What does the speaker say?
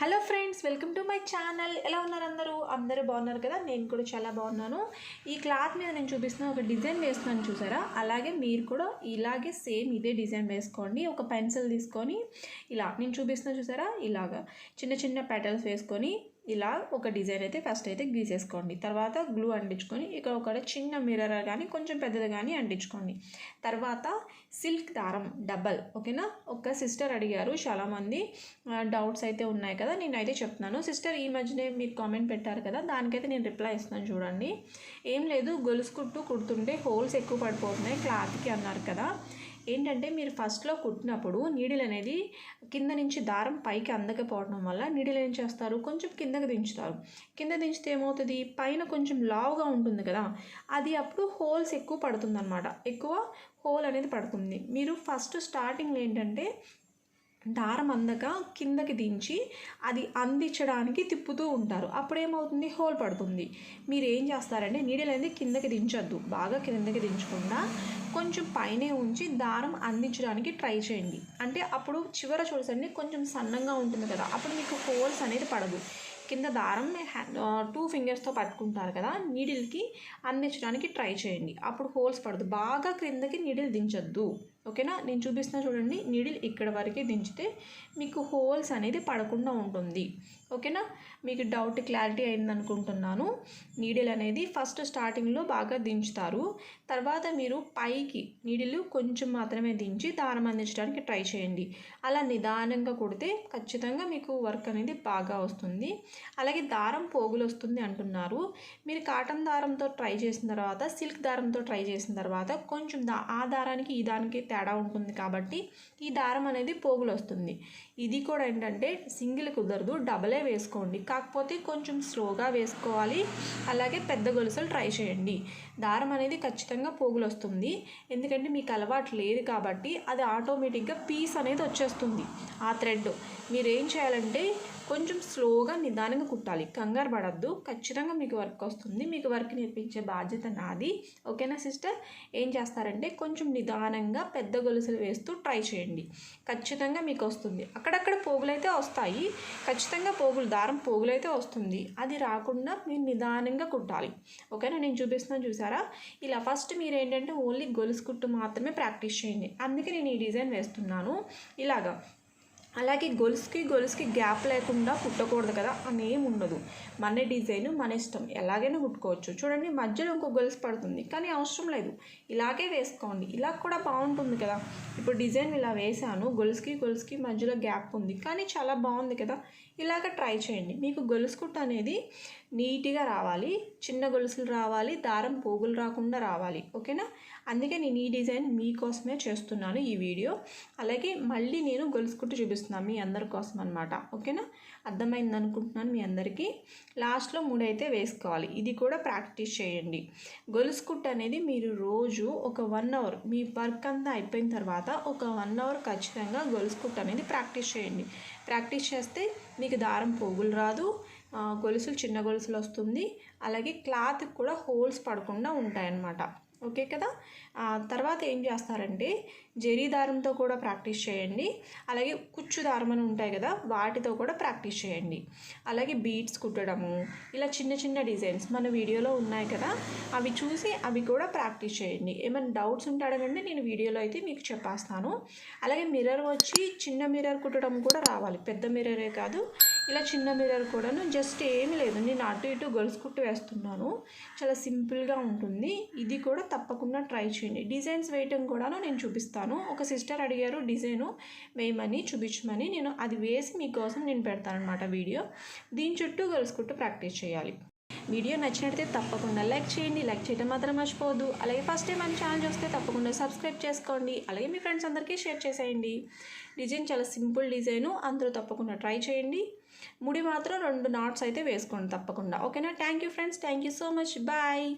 Hello friends welcome to my channel ఎలా ఉన్నారు అందరూ? అందరూ బాగున్నారు కదా? నేను కూడా చాలా బాగున్నాను. ఈ క్లాత్ మీద నేను చూపిస్తున్న ఒక డిజైన్ వేస్తున్నాను చూసారా? అలాగే మీరు కూడా ఇలాగే సేమ్ ఇదే డిజైన్ వేసుకోండి. ఒక పెన్సిల్ తీసుకొని ఇలా నేను చూపిస్తున్నా చూసారా? ఇలాగా చిన్న చిన్న పెటల్స్ వేసుకొని ఇలా ఒక డిజైన్ అయితే ఫస్ట్ అయితే గీసేసుకోండి. తర్వాత గ్లూ అంటించుకొని ఇక్కడ ఒక చిన్న మిర్రర్ కానీ కొంచెం పెద్దది కానీ అంటించుకోండి. తర్వాత సిల్క్ దారం డబల్ ఓకేనా? ఒక సిస్టర్ అడిగారు చాలామంది డౌట్స్ అయితే ఉన్నాయి కదా నేను అయితే చెప్తున్నాను. సిస్టర్ ఈ మధ్యనే మీరు కామెంట్ పెట్టారు కదా దానికైతే నేను రిప్లై ఇస్తున్నాను చూడండి. ఏం లేదు గొలుసు కుట్టు కుడుతుంటే హోల్స్ ఎక్కువ పడిపోతున్నాయి క్లాత్కి అన్నారు కదా. ఏంటంటే మీరు ఫస్ట్లో కుట్టినప్పుడు నీడిల్ అనేది కింద నుంచి దారం పైకి అందకపోవడం వల్ల నీడిల్ ఏం చేస్తారు? కొంచెం కిందకి దించుతారు. కింద దించితే ఏమవుతుంది? పైన కొంచెం లావుగా ఉంటుంది కదా అది అప్పుడు హోల్స్ ఎక్కువ పడుతుంది అనమాట ఎక్కువ హోల్ అనేది పడుతుంది. మీరు ఫస్ట్ స్టార్టింగ్లో ఏంటంటే దారం అందక కిందకి దించి అది అందించడానికి తిప్పుతూ ఉంటారు. అప్పుడు ఏమవుతుంది హోల్ పడుతుంది. మీరు ఏం చేస్తారంటే నీడలు అనేది కిందకి దించొద్దు. బాగా కిందకి దించకుండా కొంచెం పైనే ఉంచి దారం అందించడానికి ట్రై చేయండి. అంటే అప్పుడు చివర చూడండి కొంచెం సన్నంగా ఉంటుంది కదా. అప్పుడు మీకు హోల్స్ అనేది పడదు కింద దారం టూ ఫింగర్స్తో పట్టుకుంటారు కదా. నీడిల్కి అందించడానికి ట్రై చేయండి. అప్పుడు హోల్స్ పడదు. బాగా క్రిందకి నీడిల్ దించొద్దు. ఓకేనా? నేను చూపిస్తున్నా చూడండి. నీడిల్ ఇక్కడ వరకే దించితే మీకు హోల్స్ అనేది పడకుండా ఉంటుంది. ఓకేనా? మీకు డౌట్ క్లారిటీ అయింది అనుకుంటున్నాను నీడిల్ అనేది ఫస్ట్ స్టార్టింగ్లో బాగా దించుతారు. తర్వాత మీరు పైకి నీడిల్ కొంచెం మాత్రమే దించి దారం అందించడానికి ట్రై చేయండి. అలా నిదానంగా కుడితే ఖచ్చితంగా మీకు వర్క్ అనేది బాగా వస్తుంది. అలాగే దారం పోగులు వస్తుంది అంటున్నారు. మీరు కాటన్ దారంతో ట్రై చేసిన తర్వాత సిల్క్ దారంతో ట్రై చేసిన తర్వాత కొంచెం దా ఆ దారానికి ఈ దానికి తేడా ఉంటుంది కాబట్టి ఈ దారం అనేది పోగులు వస్తుంది ఇది కూడా ఏంటంటే సింగిల్ కుదరదు డబలే వేసుకోండి. కాకపోతే కొంచెం స్లోగా వేసుకోవాలి. అలాగే పెద్ద గొలుసులు ట్రై చేయండి. దారం అనేది ఖచ్చితంగా పోగులు వస్తుంది ఎందుకంటే మీకు అలవాటు లేదు కాబట్టి అది ఆటోమేటిక్గా పీస్ అనేది వచ్చేస్తుంది. ఆ థ్రెడ్. మీరు ఏం చేయాలంటే కొంచెం స్లోగా నిదానంగా కుట్టాలి. కంగారు పడద్దు. ఖచ్చితంగా మీకు వర్క్ వస్తుంది. మీకు వర్క్ నేర్పించే బాధ్యత నాది. ఓకేనా సిస్టర్? ఏం చేస్తారంటే కొంచెం నిదానంగా పెద్ద గొలుసులు వేస్తూ ట్రై చేయండి. ఖచ్చితంగా మీకు వస్తుంది. అక్కడక్కడ పోగులైతే వస్తాయి. ఖచ్చితంగా పోగులు దారం పోగులైతే వస్తుంది. అది రాకుండా మీరు నిదానంగా కుట్టాలి. ఓకేనా? నేను చూపిస్తున్నాను చూసారా? ఇలా ఫస్ట్ మీరు ఏంటంటే ఓన్లీ గొలుసు కుట్టు మాత్రమే ప్రాక్టీస్ చేయండి. అందుకే నేను ఈ డిజైన్ వేస్తున్నాను. ఇలాగా అలాగే గొలుసుకి గొలుసుకి గ్యాప్ లేకుండా కుట్టకూడదు కదా అని ఏం ఉండదు. మన డిజైన్ మన ఇష్టం ఎలాగైనా కుట్టుకోవచ్చు. చూడండి మధ్యలో ఇంకో గొలుసు పడుతుంది కానీ అవసరం లేదు. ఇలాగే వేసుకోండి ఇలా కూడా బాగుంటుంది కదా. ఇప్పుడు డిజైన్ ఇలా వేసాను గొలుసుకి గొలుసుకి మధ్యలో గ్యాప్ ఉంది కానీ చాలా బాగుంది కదా. ఇలాగ ట్రై చేయండి. మీకు గొలుసు కుట్ట అనేది నీట్గా రావాలి చిన్న గొలుసులు రావాలి దారం పోగులు రాకుండా రావాలి ఓకేనా? అందుకే నేను ఈ డిజైన్ మీకోసమే చేస్తున్నాను ఈ వీడియో. అలాగే మళ్ళీ నేను గొలుసు కుట్టు చూపిస్తున్నాను మీ అందరి కోసం అనమాట ఓకేనా? అర్థమైంది అనుకుంటున్నాను మీ అందరికీ. లాస్ట్లో మూడైతే వేసుకోవాలి. ఇది కూడా ప్రాక్టీస్ చేయండి. గొలుసు కుట్టు అనేది మీరు రోజు ఒక వన్ అవర్ మీ వర్క్ అంతా అయిపోయిన తర్వాత ఒక వన్ అవర్ ఖచ్చితంగా గొలుసు కుట్టు అనేది ప్రాక్టీస్ చేయండి. ప్రాక్టీస్ చేస్తే మీకు దారం పోగులు రాదు గొలుసులు చిన్న గొలుసులు వస్తుంది. అలాగే క్లాత్ కూడా హోల్స్ పడకుండా ఉంటాయన్నమాట. ఓకే కదా? తర్వాత ఏం చేస్తారంటే జరీ దారంతో కూడా ప్రాక్టీస్ చేయండి. అలాగే కుచ్చు దారం అని ఉంటాయి కదా వాటితో కూడా ప్రాక్టీస్ చేయండి. అలాగే బీట్స్ కుట్టడము ఇలా చిన్న చిన్న డిజైన్స్ మన వీడియోలో ఉన్నాయి కదా అవి చూసి అవి కూడా ప్రాక్టీస్ చేయండి. ఏమైనా డౌట్స్ ఉంటే అడగండి నేను వీడియోలో అయితే మీకు చెప్పేస్తాను. అలాగే మిర్రర్ వచ్చి చిన్న మిర్రర్ కుట్టడం కూడా రావాలి. పెద్ద మిర్రరే కాదు ఇలా చిన్న మిర్రర్ కూడాను జస్ట్ ఏమి లేదు. నేను అటు ఇటు గొలుసు కుట్టు వేస్తున్నాను. చాలా సింపుల్గా ఉంటుంది. ఇది కూడా తప్పకుండా ట్రై చేయండి. డిజైన్స్ వేయటం కూడాను నేను చూపిస్తాను. ఒక సిస్టర్ అడిగారు డిజైను వేయమని చూపించమని. నేను అది వేసి మీకోసం నేను పెడతాను అనమాట వీడియో. దీని చుట్టూ గొలుసు కుట్టు ప్రాక్టీస్ చేయాలి. వీడియో నచ్చినట్లయితే తప్పకుండా లైక్ చేయండి. లైక్ చేయడం మాత్రం మర్చిపోవద్దు. అలాగే ఫస్ట్ టైం మన ఛానల్ చూస్తే తప్పకుండా సబ్స్క్రైబ్ చేసుకోండి. అలాగే మీ ఫ్రెండ్స్ అందరికీ షేర్ చేసేయండి. డిజైన్ చాలా సింపుల్ డిజైను అందరూ తప్పకుండా ట్రై చేయండి. ముడి మాత్రం రెండు నాట్స్ అయితే వేసుకోండి తప్పకుండా. ఓకేనా thank you friends thank you so much bye